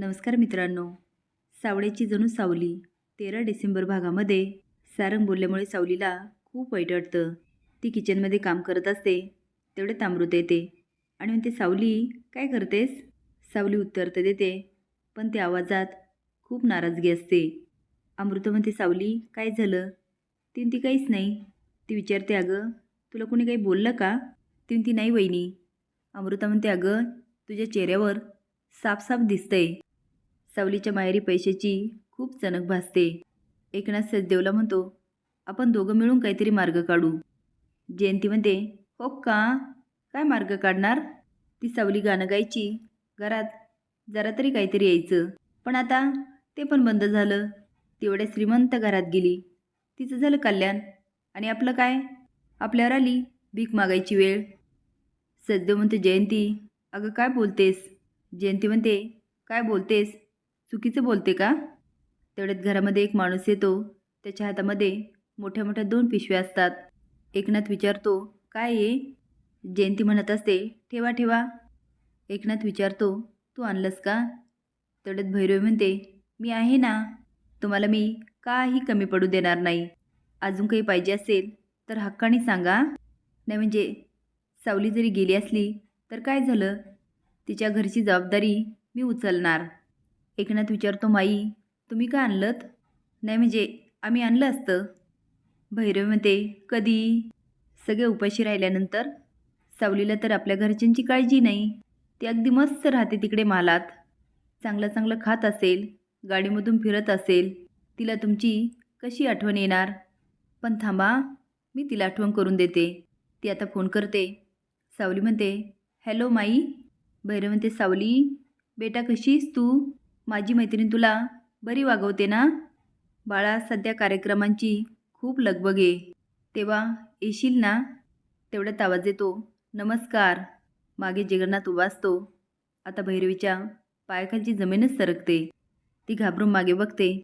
नमस्कार मित्रांनो. सावळ्याची जणू सावली तेरा डिसेंबर भागामध्ये सारंग बोलल्यामुळे सावलीला खूप वाईट वाटतं. ती किचनमध्ये काम करत असते तेवढे तांबृत येते. आणि म्हणते सावली काय करतेस? सावली उत्तर तर देते पण त्या आवाजात खूप नाराजगी असते. अमृत म्हणते सावली काय झालं? ती ती काहीच नाही. ती विचारते अगं तुला कोणी काही बोललं का? ती ती नाही वहिनी. अमृता म्हणते अगं तुझ्या चेहऱ्यावर साफ दिसतंय. सावलीच्या माहेरी पैशाची खूप चणक भासते. एकनाथ सचदेवला म्हणतो आपण दोघं मिळून काहीतरी मार्ग काढू. जयंती म्हणते हो का? काय मार्ग काढणार? ती सावली गाणं गायची घरात जरा तरी काहीतरी यायचं. पण आता ते पण बंद झालं. तेवढ्या श्रीमंत घरात गेली. तिचं झालं कल्याण. आणि आपलं काय? आपल्यावर आली भीक मागायची वेळ. सद्य म्हणते जयंती अगं काय बोलतेस? जयंती म्हणते काय बोलतेस? चुकीचं बोलते का? तेवढ्यात घरामध्ये एक माणूस येतो. त्याच्या हातामध्ये मोठ्या मोठ्या दोन पिशव्या असतात. एकनाथ विचारतो काय आहे जयंती म्हणत असते ठेवा ठेवा. एकनाथ विचारतो तू आणलंस का? तेवढ्यात भैरवी म्हणते मी आहे ना. तुम्हाला मी काही कमी पडू देणार नाही. अजून काही पाहिजे असेल तर हक्काने सांगा. नाही म्हणजे सावली जरी गेली असली तर काय झालं? तिच्या घरची जबाबदारी मी उचलणार. एकनाथ विचारतो माई तुम्ही का आणलं नाही म्हणजे आम्ही आणलं असतं. भैरव म्हणते कधी? सगळे उपाशी राहिल्यानंतर. सावलीला तर आपल्या घरच्यांची काळजी नाही. ती अगदी मस्त राहते तिकडे मालात. चांगलं चांगलं खात असेल गाडीमधून फिरत असेल तिला तुमची कशी आठवण येणार? पण थांबा मी तिला आठवण करून देते. ती आता फोन करते. सावली म्हणते हॅलो माई. भैरव म्हणते सावली बेटा कशीस तू? माझी मैत्रीण तुला बरी वागवते ना? बाळा सध्या कार्यक्रमांची खूप लगबग आहे. तेव्हा येशील ना? तेवढ्यात आवाज येतो. नमस्कार. मागे जगन्नाथ उभा असतो आता भैरवीच्या पायाखालची जमीनच सरकते. ती घाबरून मागे बघते.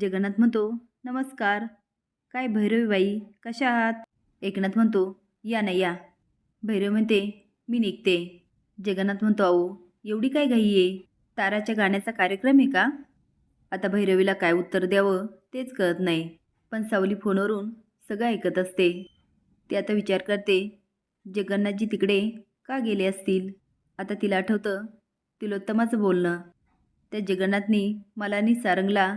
जगन्नाथ म्हणतो नमस्कार. काय भैरवीबाई कशा आहात? एकनाथ म्हणतो या ना या. भैरव म्हणते मी निघते. जगन्नाथ म्हणतो अहो एवढी काय घाई आहे? ताराच्या गाण्याचा कार्यक्रम आहे का? आता भैरवीला काय उत्तर द्यावं तेच कळत नाही. पण सावली फोनवरून सगळं ऐकत असते. ती आता विचार करते जगन्नाथजी तिकडे का गेले असतील? आता तिला आठवतं तिलोत्तमाचं बोलणं. त्या जगन्नाथनी मला आणि सारंगला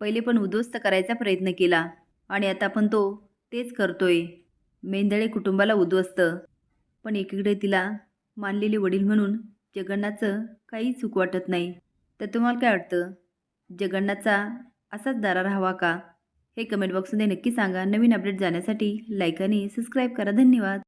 पहिले पण उद्ध्वस्त करायचा प्रयत्न केला आणि आता पण तो तेच करतोय. मेंदळे कुटुंबाला उद्ध्वस्त. पण एकीकडे तिला मानलेले वडील म्हणून जगन्नाथचं काही चूक वाटत नाही. तर तुम्हाला काय वाटतं? जगन्नाथचा असाच दारा राहावा का? हे कमेंट बॉक्समध्ये नक्की सांगा. नवीन अपडेट जाण्यासाठी लाईक आणि सबस्क्राईब करा. धन्यवाद.